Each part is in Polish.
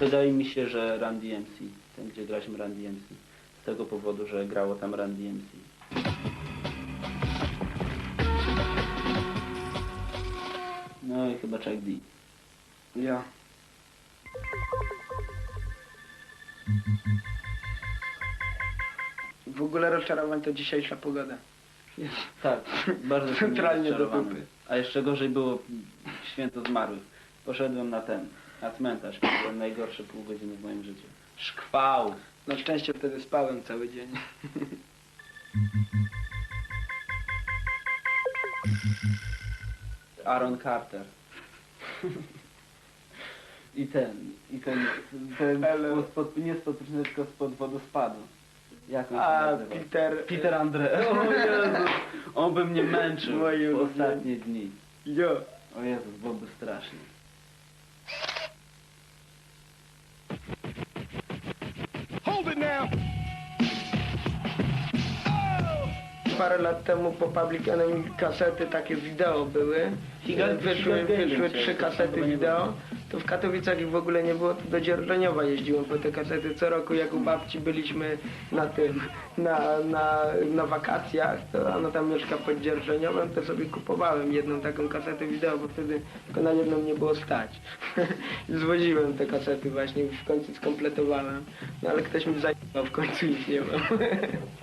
Wydaje mi się, że Run DMC, ten gdzie graliśmy Run DMC. Z tego powodu, że grało tam Run DMC. No i chyba Chuck D. Ja. W ogóle rozczarowań to dzisiejsza pogoda. Tak, bardzo Centralnie do dupy. A jeszcze gorzej było święto zmarłych. Poszedłem na ten, na cmentarz. To było najgorsze pół godziny w moim życiu. Szkwał! Na szczęście wtedy spałem cały dzień. Aaron Carter. I ten, i ten, ten Ale- spod, nie spod, tylko spod wodospadu. Jak on się A nazywa? Peter... Peter Andre. O Jezus, on by mnie męczył Moje w ulubione. ostatnie dni. Jo. O Jezus, byłoby strasznie. Parę lat temu po Public Enemy kasety takie wideo były. Wyszły, wyszły trzy kasety wideo. To w Katowicach ich w ogóle nie było, to do Dzierżoniowa jeździłem po te kasety co roku, jak u babci byliśmy na tym, na, na, na wakacjach, to ona tam mieszka pod Dzierżoniowem, to sobie kupowałem jedną taką kasetę wideo, bo wtedy tylko na jedną nie było stać. Zwoziłem te kasety właśnie, już w końcu skompletowałem. No ale ktoś mi zajmował, w końcu ich nie mam.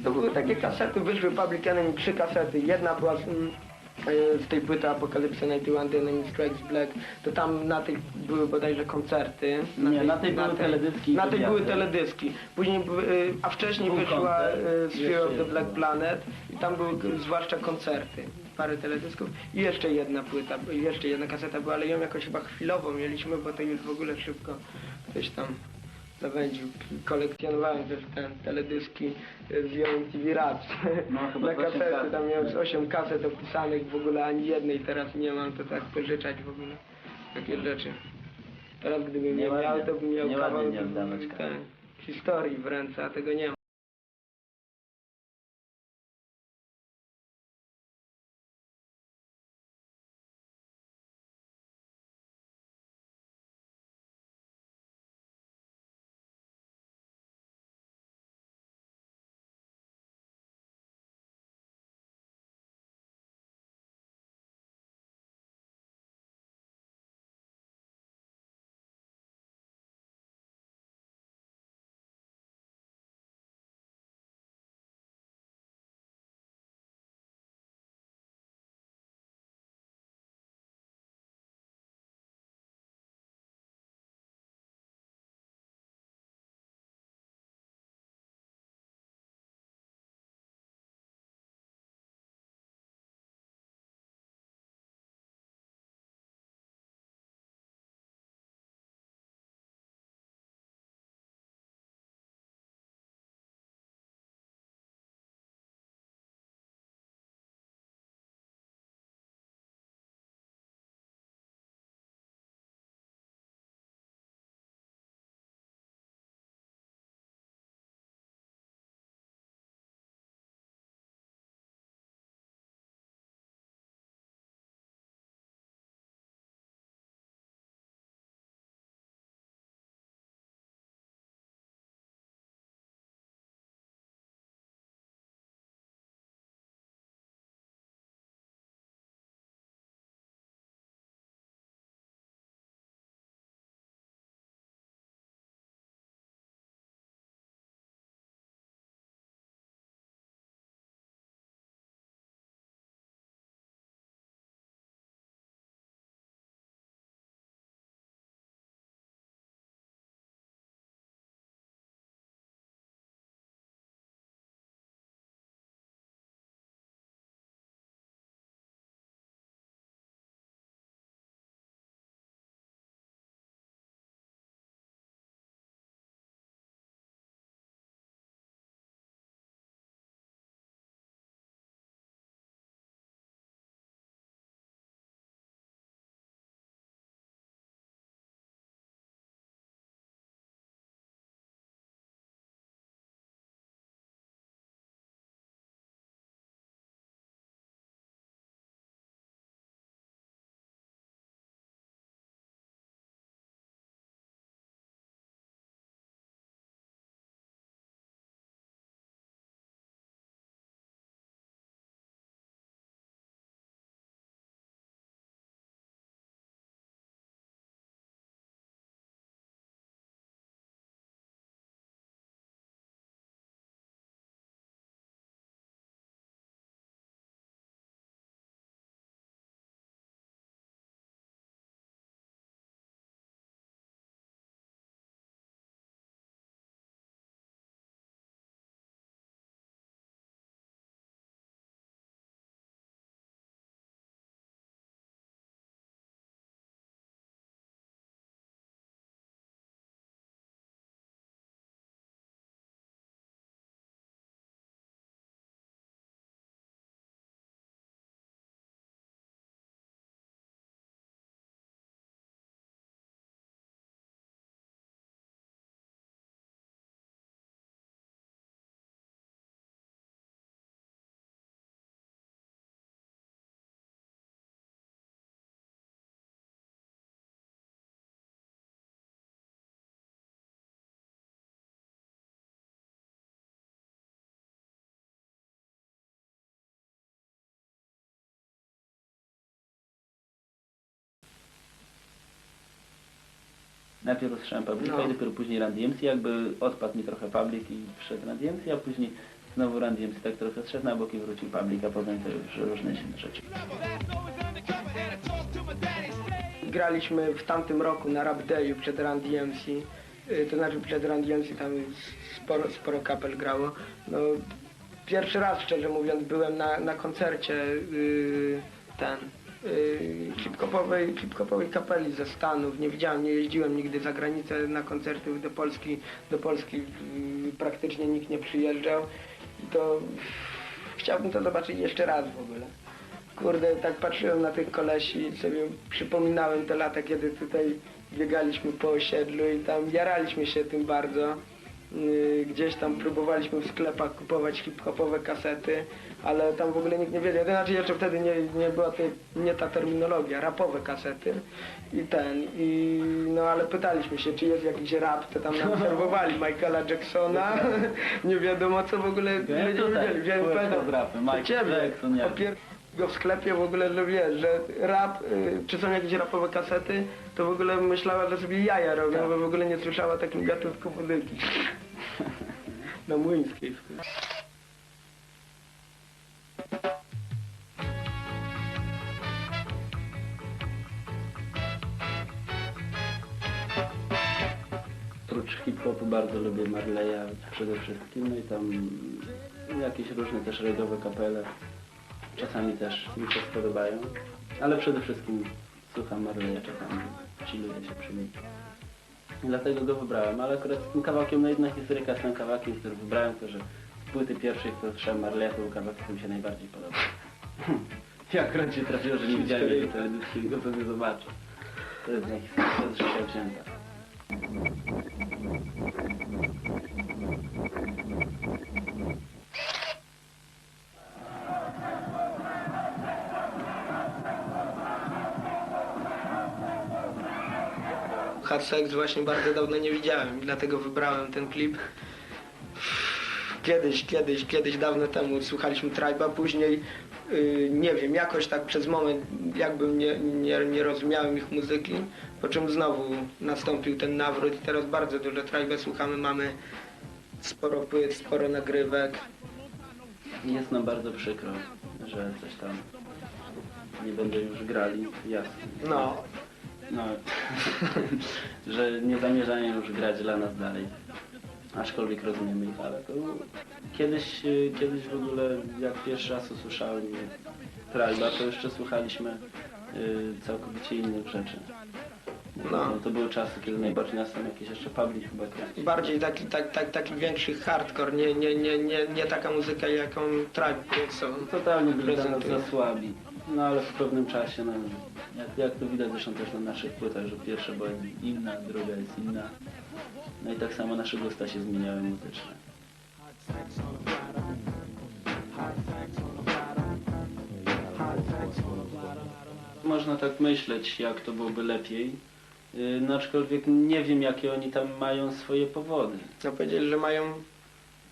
To były takie kasety, wyszły Public Enemy, trzy kasety. Jedna była mm, z tej płyty Apocalypse 91 The Enemy Strikes Black, to tam na tej były bodajże koncerty. Nie, na tej były teledyski i Na tej były teledyski. Później, e, a wcześniej Był wyszła koncert. e, Sphere Jeszcze of the jedna Black. Planet i tam były zwłaszcza koncerty. Parę teledysków i jeszcze jedna płyta, jeszcze jedna kaseta była, ale ją jakoś chyba chwilowo mieliśmy, bo to już w ogóle szybko ktoś tam zawędził. Kolekcjonowałem też te teledyski z Young TV Rats. No, chyba Na osiem kasety, kaset. tam miałem z 8 kaset opisanych, w ogóle ani jednej teraz nie mam, to tak pożyczać w ogóle. Takie rzeczy. Teraz gdybym nie Nieładnie. miał, to bym miał Nieładnie kawał nie oddawać ten, kasy. historii w ręce, a tego nie ma. Najpierw usłyszałem Publica No. i dopiero później Run DMC, jakby odpadł mi trochę Public i wszedł Run DMC, a później znowu Run DMC tak trochę zszedł na bok i wrócił Public, a potem to już różne inne rzeczy. Graliśmy w tamtym roku na Rap Dayu przed Run DMC. Y, To znaczy przed Run DMC tam sporo, sporo kapel grało. No, pierwszy raz szczerze mówiąc byłem na, na koncercie yy, ten hip-hopowej, hip-hopowej kapeli ze Stanów. Nie widziałem, nie jeździłem nigdy za granicę na koncerty do Polski. Do Polski yy, praktycznie nikt nie przyjeżdżał. To chciałbym to zobaczyć jeszcze raz w ogóle. Kurde, tak patrzyłem na tych kolesi i sobie przypominałem te lata, kiedy tutaj biegaliśmy po osiedlu i tam jaraliśmy się tym bardzo. Yy, Gdzieś tam próbowaliśmy w sklepach kupować hip-hopowe kasety, ale tam w ogóle nikt nie wiedział. To znaczy jeszcze wtedy nie, nie była tej, nie ta terminologia, rapowe kasety i ten, i no ale pytaliśmy się, czy jest jakiś rap, to tam nam serwowali Michaela Jacksona, nie wiadomo co w ogóle, nie tutaj, wiedzieli, To Michael ciebie. Jackson, Opier- go w sklepie w ogóle, że wiesz, że rap, y, czy są jakieś rapowe kasety, to w ogóle myślała, że sobie jaja robią, Tak. bo w ogóle nie słyszała takim gatunku muzyki. Na młyńskiej. Oprócz hip-hopu bardzo lubię Marleya przede wszystkim, no i tam jakieś różne też regowe kapele. Czasami też mi się spodobają, ale przede wszystkim słucham Marleya czasami, chilluję się przy nim. Dlatego go wybrałem, ale akurat tym kawałkiem, no jedna historyjka z tym kawałkiem, który wybrałem, to że z płyty pierwszej, którą słyszałem Marleya, to był kawałek, który mi się najbardziej podobał. I akurat się trafiło, że nie widziałem jego teledyski, tylko sobie zobaczę. To jest na historia z życia wzięta. Sex właśnie bardzo dawno nie widziałem i dlatego wybrałem ten klip. Kiedyś, kiedyś, kiedyś dawno temu słuchaliśmy Tribe'a, później yy, nie wiem, jakoś tak przez moment jakbym nie, nie, nie rozumiałem ich muzyki, po czym znowu nastąpił ten nawrót i teraz bardzo dużo Tribe'a słuchamy, mamy sporo płyt, sporo nagrywek. Jest nam bardzo przykro, że coś tam nie będą już grali, jasne. No, No, że nie zamierzają już grać dla nas dalej. Aczkolwiek rozumiemy ich, ale to kiedyś, y, kiedyś w ogóle jak pierwszy raz usłyszałem Trajba, to jeszcze słuchaliśmy y, całkowicie innych rzeczy. No. To były czasy, kiedy najbardziej nas tam jakieś jeszcze public chyba kręcił. bardziej taki, tak, tak, taki większy hardcore, nie, nie, nie, nie, nie taka muzyka jaką Tribe są. Totalnie byli dla nas za słabi. No ale w pewnym czasie, no, jak, jak to widać zresztą też na naszych płytach, że pierwsza była inna, druga jest inna. No i tak samo nasze gusta się zmieniały muzyczne. Można tak myśleć, jak to byłoby lepiej. Yy, No aczkolwiek nie wiem, jakie oni tam mają swoje powody. No powiedzieli, że mają...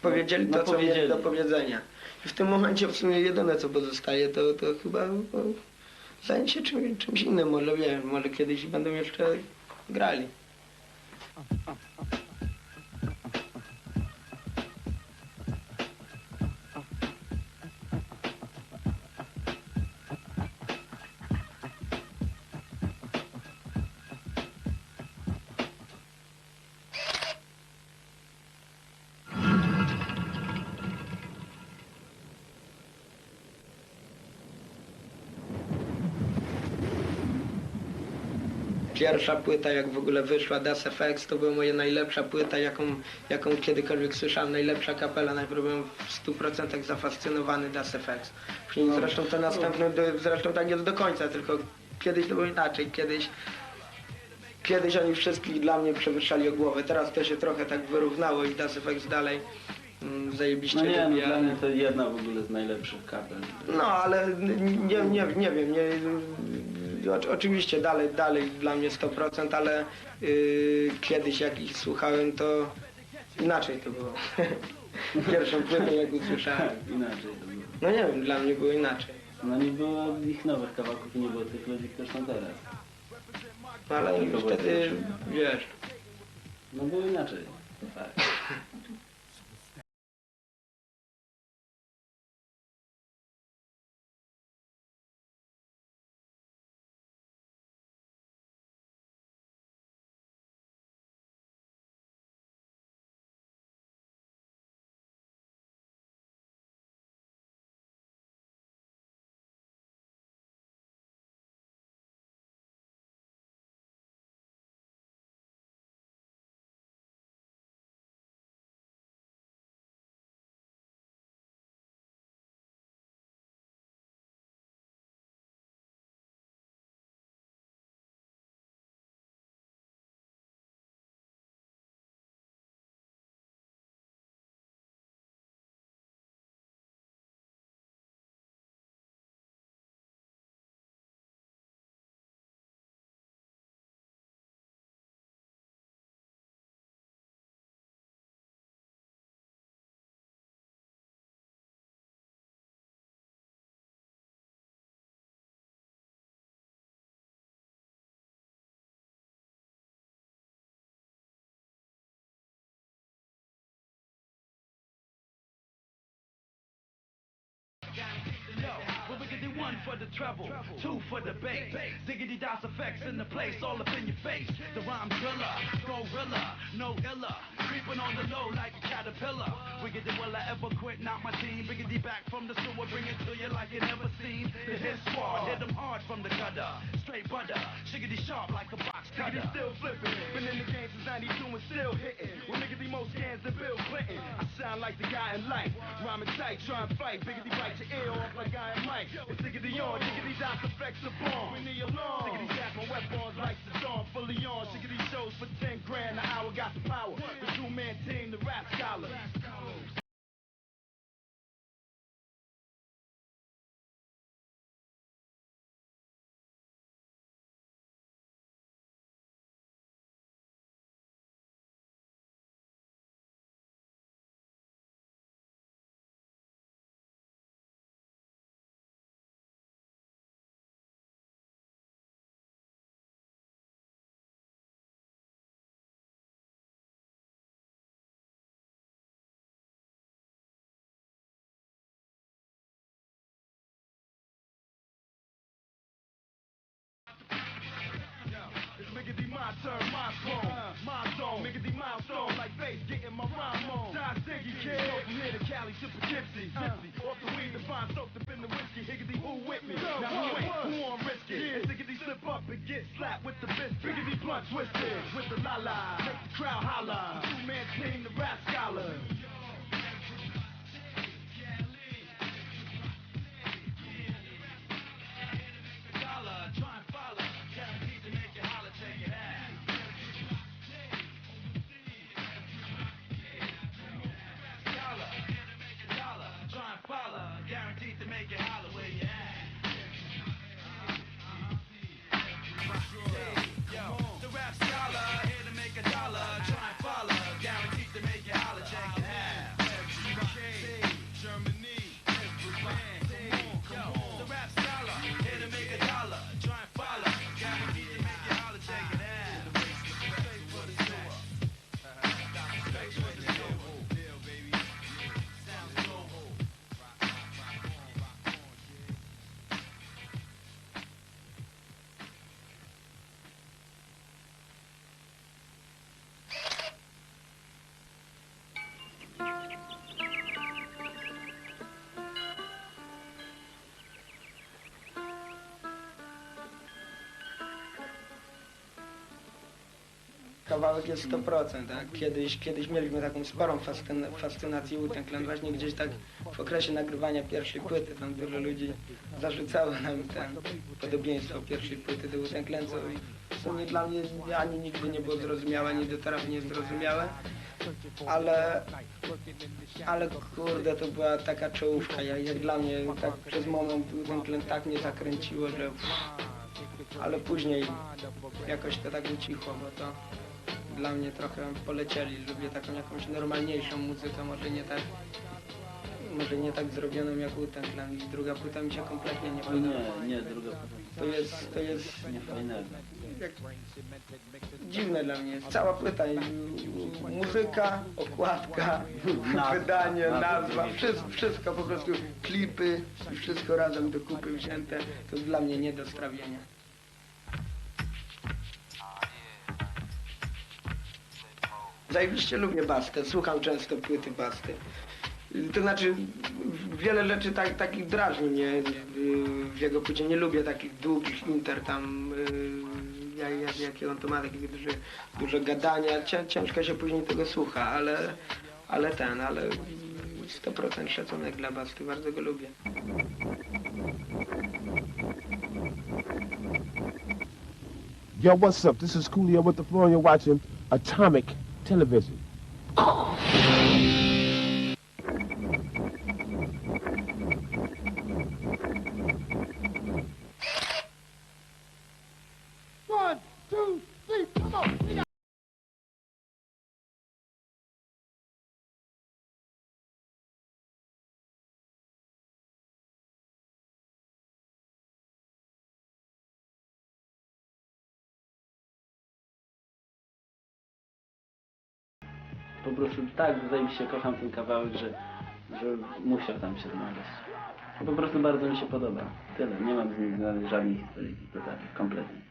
Powiedzieli No, to, co mieli powiedzieli. do powiedzenia. I w tym momencie w sumie jedyne, co pozostaje, to, to chyba zająć się czymś, czymś innym. Może wiem, może kiedyś będą jeszcze grali. Pierwsza płyta, jak w ogóle wyszła, Das FX, to była moja najlepsza płyta, jaką, jaką kiedykolwiek słyszałem. Najlepsza kapela, najpierw byłem w 100% zafascynowany Das FX. Później zresztą to następne, zresztą tak jest do końca, tylko kiedyś to było inaczej. Kiedyś, kiedyś oni wszystkich dla mnie przewyższali o głowę. Teraz to się trochę tak wyrównało i Das FX dalej mm, zajebiście No nie, no lubię, dla ale- mnie to jedna w ogóle z najlepszych kapel. no, ale nie, nie, nie wiem, nie, oczywiście dalej, dalej dla mnie 100%, ale yy, kiedyś jak ich słuchałem, to inaczej to było. Pierwszą płytę jak usłyszałem. Inaczej to było. No nie wiem, dla mnie było inaczej. No nie było ich nowych kawałków i nie było tych ludzi, którzy są teraz. No ale były wtedy, wiesz, No było inaczej. Tak. One for the treble, two for the bass. Diggity DOS effects in the place, all up in your face. The rhyme driller, gorilla, no iller. Creeping on the low like a caterpillar. Wiggity, will I ever quit? Not my team. Biggity back from the sewer, bring it to you like you never seen. The hit squad, hit them hard from the gutter. Straight butter, shiggity sharp like a box cutter. Nigga still flipping. Been in the game since 92 and still hitting. With niggas the most scans than Bill Clinton. I sound like the guy in life. Rhyming tight, try and fight. Biggity bite your ear off like I am Mike. It's diggity on, diggity dots effects are born. We need alarm. Diggity jack my weapons like Saddam, fully on. Diggity shows for 10 grand an hour, got the power. The two man team, the rap scholar. My turn, my throne, my zone, Miggity milestone, like bass getting my rhyme on. Die Ziggy kid, go from here to Cali to Poughkeepsie, gypsy, off the weed, the fine soaked up in the whiskey, higgity who with me? Now who ain't, who on risk it? Yeah. Ziggity slip up and get slapped with the fist, Biggity blunt twisted, with the la la, make the crowd holla. Two man team, the rap scholar. Kawałek jest 100%, tak? Kiedyś, kiedyś mieliśmy taką sporą fascyn fascynację Wu-Tang Właśnie gdzieś tak w okresie nagrywania pierwszej płyty, tam wiele ludzi zarzucało nam ten podobieństwo pierwszej płyty do Wu-Tang Clan, co w dla mnie ani nigdy nie było zrozumiałe, ani do teraz nie zrozumiałe, ale, ale kurde, to była taka czołówka, jak, jak dla mnie tak przez moment Clan tak mnie zakręciło, że ale później jakoś to tak ucichło, bo to dla mnie trochę polecieli. Lubię taką jakąś normalniejszą muzykę, może nie tak może nie tak zrobioną jak u ten Clan. I druga płyta mi się kompletnie nie O podoba. nie, nie, druga płyta. To jest, to jest, jak dziwne dla mnie jest. Cała płyta, muzyka, okładka, wydanie, nazwa, wszystko, wszystko po prostu, klipy i wszystko razem do kupy wzięte, to dla mnie nie do strawienia. Zajebiście lubię Bastę, słucham często płyty Basty. To znaczy, wiele rzeczy tak, takich drażni mnie w jego płycie. Nie lubię takich długich inter tam, y, jak, jak, jakie on to ma, takie duże, duże gadania. Cię, ciężko się później tego słucha, ale, ale ten, ale 100% szacunek dla Basty, bardzo go lubię. Yo, what's up? This is Coolio with the floor, you're watching Atomic Television. Po prostu tak zajebiście kocham ten kawałek, że, że musiał tam się znaleźć. Po prostu bardzo mi się podoba. Tyle. Nie mam z nim żadnych historii. Totalnie, kompletnie.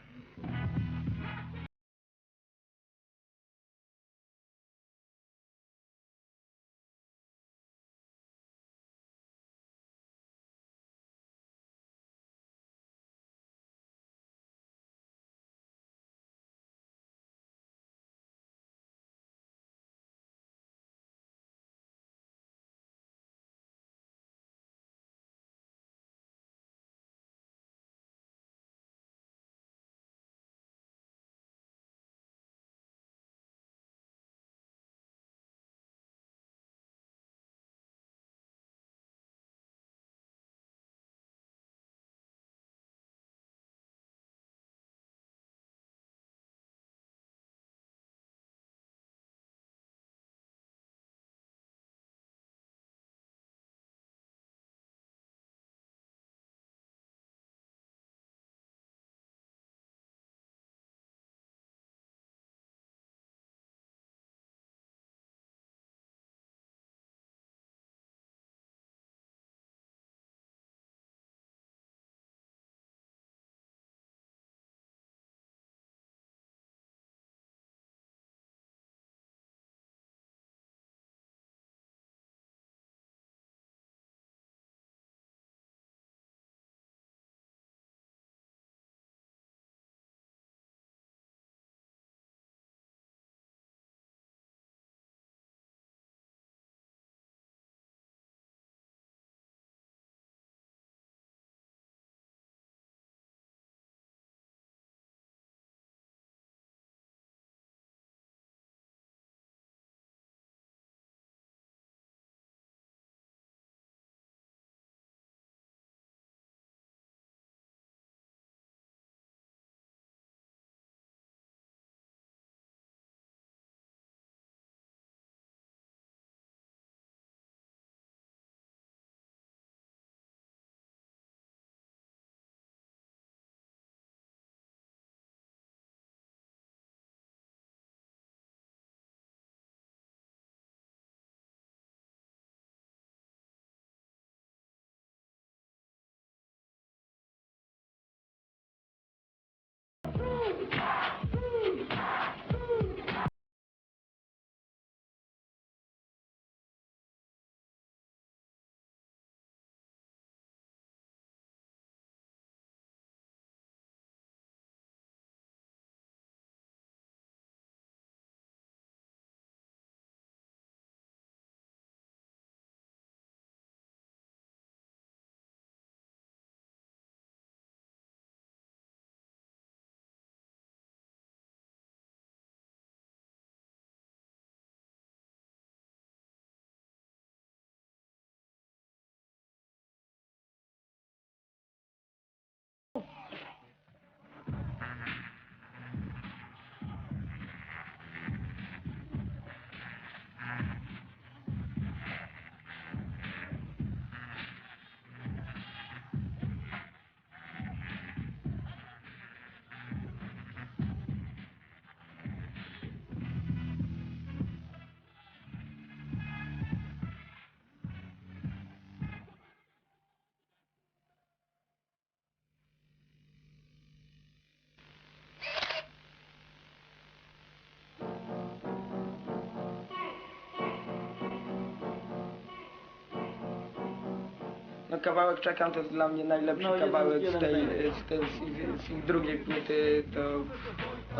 Kawałek Czekam to jest dla mnie najlepszy No, jeden- kawałek z, jeden tej, z, tej, z, z ich drugiej płyty, to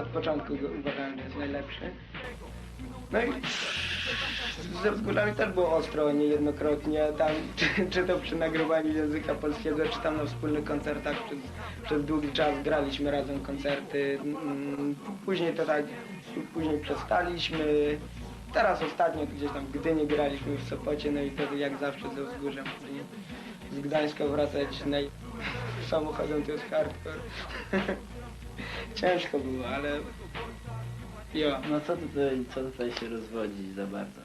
od początku go uważałem, że jest najlepszy. No i ze wzgórzami też było ostro niejednokrotnie, tam, czy, czy to przy nagrywaniu języka polskiego, czy tam na wspólnych koncertach przez, przez długi czas graliśmy razem koncerty. Mm, Później to tak, później przestaliśmy. Teraz ostatnio gdzieś tam w Gdyni graliśmy w Sopocie, no i wtedy jak zawsze ze wzgórzem później z Gdańska wracać naj... samochodem to jest hardcore. Ciężko było, ale jo. No co tutaj, co tutaj się rozwodzić za bardzo?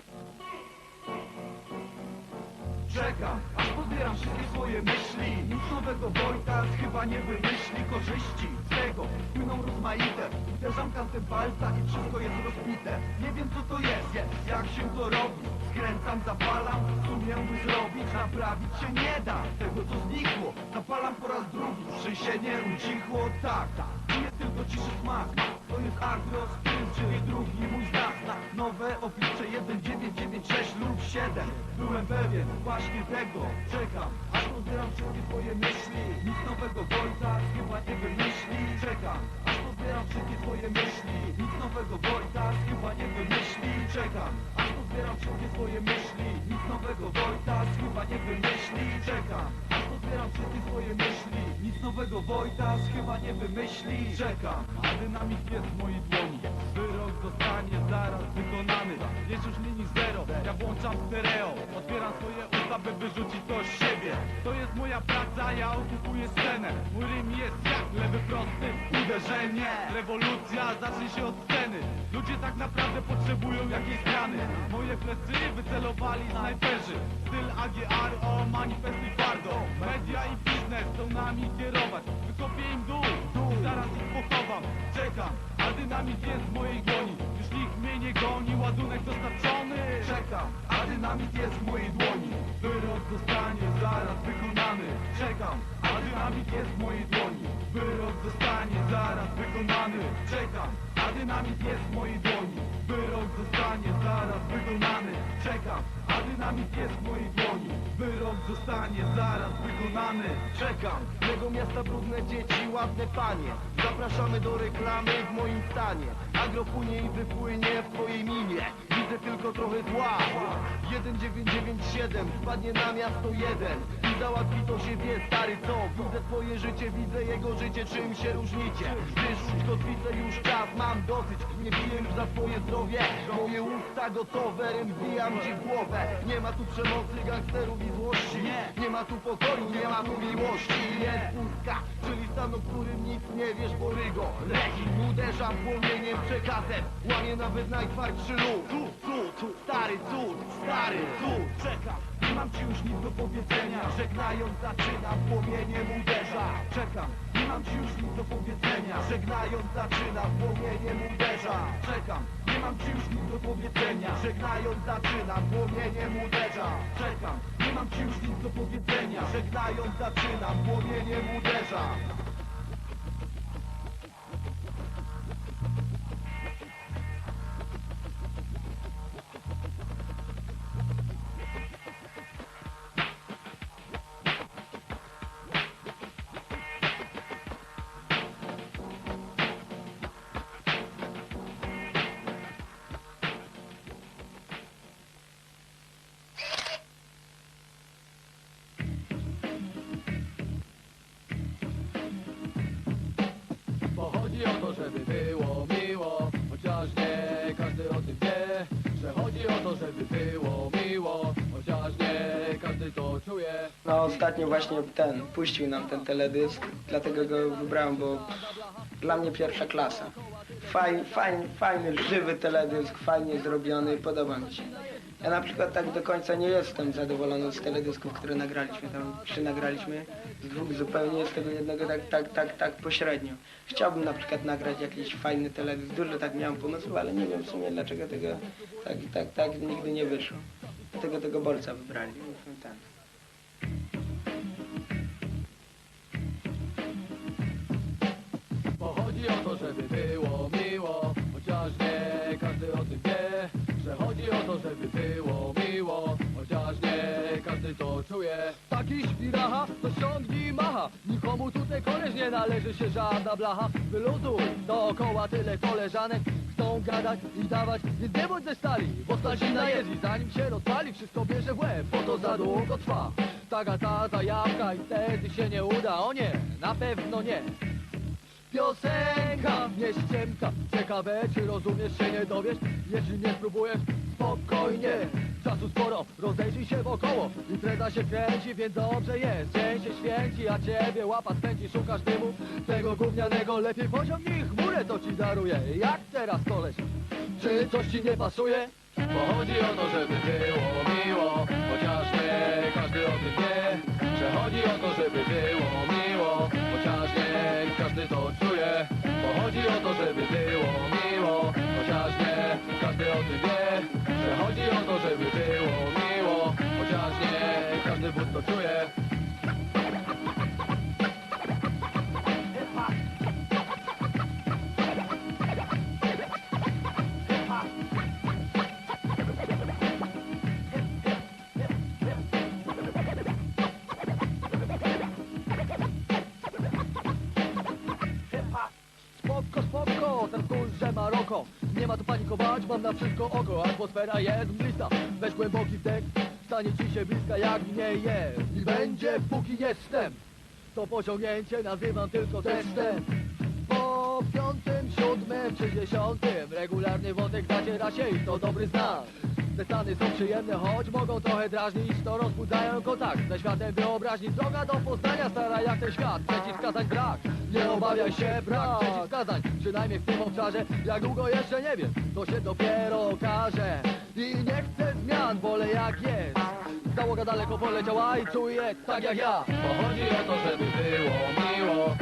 Czekam, aż podbieram wszystkie swoje myśli. Nic nowego Wojtas chyba nie wymyśli Korzyści. Z tego płyną rozmaite. Uderzam kantem palca i wszystko jest rozbite. Nie wiem co to jest, jak się to robi? Skręcam, zapalam, umiem by zrobić Naprawić się nie da. Tego co znikło Zapalam po raz drugi, trzęsienie ucichło. Tak, tak, czuję tylko ciszy smak To jest agro styl, czyli drugi mój Znak. Nowe oblicze 1996 lub 7 Byłem pewien właśnie tego Czekam, aż pozbieram wszystkie twoje myśli. Nic nowego Wojta chyba nie wymyśli. Czekam, aż pozbieram wszystkie twoje myśli. Nic nowego Wojta chyba nie wymyśli. Czekam, aż pozbieram wszystkie twoje myśli nowego Wojta chyba nie wymyśli. Czekam, a dynamik jest w mojej dłoni. Wyrok zostanie zaraz wykonany. Jest już linii zero, ja włączam stereo Otwieram swoje usta, by wyrzucić to z siebie. To jest moja praca, ja okupuję scenę. Mój rym jest jak lewy prosty Uderzenie, rewolucja zacznie się od sceny. Ludzie tak naprawdę potrzebują jakiejś zmiany. Moje plecy wycelowali snajperzy. Styl AGR, o manifest i twardo Media i biznes chcą nami kierować. Wykopię im dół, dół, zaraz ich pochowam. Czekam, a dynamit jest w mojej dłoni nie goni, ładunek dostarczony. Czekam, a dynamit jest w mojej dłoni. Wyrok zostanie zaraz wykonany. Czekam, a dynamit jest w mojej dłoni. Wyrok zostanie zaraz wykonany. Czekam, a dynamit jest w mojej dłoni wykonany Czekam, Tego miasta brudne dzieci, ładne panie. Zapraszamy do reklamy w moim stanie. Agro płynie i wypłynie w twojej minie. Widzę tylko trochę zła. 1997 wpadnie na miasto jeden I załatwi to wie stary co? Widzę twoje życie, widzę jego życie Czym się różnicie? Wyrzuć kotwicę już czas, mam dosyć. Nie biję już za twoje zdrowie. Moje usta gotowe, rym wbijam ci w głowę. Nie ma tu przemocy, gangsterów i złości. Nie ma tu pokoju, nie ma tu miłości. Jest pustka, czyli stan, o którym nic nie wiesz, bo rygo Rekin uderzam płomieniem przekazem. Łamie nawet najtwardszy lód Cud, cud, stary cud, stary cud. Czekam, mam ci już nic do powiedzenia. Żegnając zaczynam, płomieniem uderza. Czekam, nie mam ci już nic do powiedzenia. Żegnając zaczynam, płomieniem uderza. Czekam, nie mam ci już nic do powiedzenia. Żegnając zaczynam, płomieniem uderza. Czekam, nie mam ci już nic do powiedzenia. Żegnając zaczynam, płomieniem uderza ostatnio właśnie ten, puścił nam ten teledysk, dlatego go wybrałem, bo dla mnie pierwsza klasa. Fajny, fajny, fajny, żywy teledysk, fajnie zrobiony, podoba mi się. Ja na przykład tak do końca nie jestem zadowolony z teledysków, które nagraliśmy, tam trzy nagraliśmy, z dwóch zupełnie, z tego jednego tak, tak, tak, tak pośrednio. Chciałbym na przykład nagrać jakiś fajny teledysk, dużo tak miałem pomysłów, ale nie wiem w sumie dlaczego tego tak, tak, tak nigdy nie wyszło. Dlatego tego bolca wybrali. Ten. Było miło Chociaż nie każdy o tym wie Że chodzi o to, żeby było miło Chociaż nie każdy to czuje. Tak jakiś piracha, to ściągnij macha Nikomu tutaj koleś nie należy się żadna blacha. Wyluzuj, dookoła tyle koleżanek Chcą gadać i dawać, więc nie bądź ze stali Bo jest i zanim się rozpali. Wszystko bierze w łeb, bo to za długo trwa. Taka ta zajawka i wtedy się nie uda O nie, na pewno nie Piosenka, nie ściemka Ciekawe, czy rozumiesz się nie dowiesz. Jeśli nie spróbujesz, spokojnie. Czasu sporo, rozejrzyj się wokoło. Impreza się kręci, więc dobrze jest. Dzień się święci, a ciebie łapa spędzi. Szukasz dymu, tego gównianego. Lepiej pociągnij chmurę, to ci daruję. Jak teraz koleś? Czy coś ci nie pasuje? Bo chodzi o to, żeby było miło. Chociaż nie każdy o tym wie Że chodzi o to, żeby było Bo chodzi o panikować, mam na wszystko oko Atmosfera jest mglista, weź głęboki wdech Stanie ci się bliska jak mnie jest. I będzie póki jestem. To pociągnięcie nazywam tylko testem. Po piątym, siódmym czy Regularny wątek zaciera się i to dobry znak. Te stany są przyjemne, choć mogą trochę drażnić To rozbudzają kontakt. Ze światem wyobraźni Droga do poznania stara jak ten świat. Przeciwwskazań brak, nie obawiaj się Brak przeciwwskazań, przynajmniej w tym obszarze. Jak długo jeszcze nie wiem, to się dopiero okaże. I nie chcę zmian, wolę jak jest. Załoga daleko poleciała i czuję tak jak ja. Bo chodzi o to, żeby było miło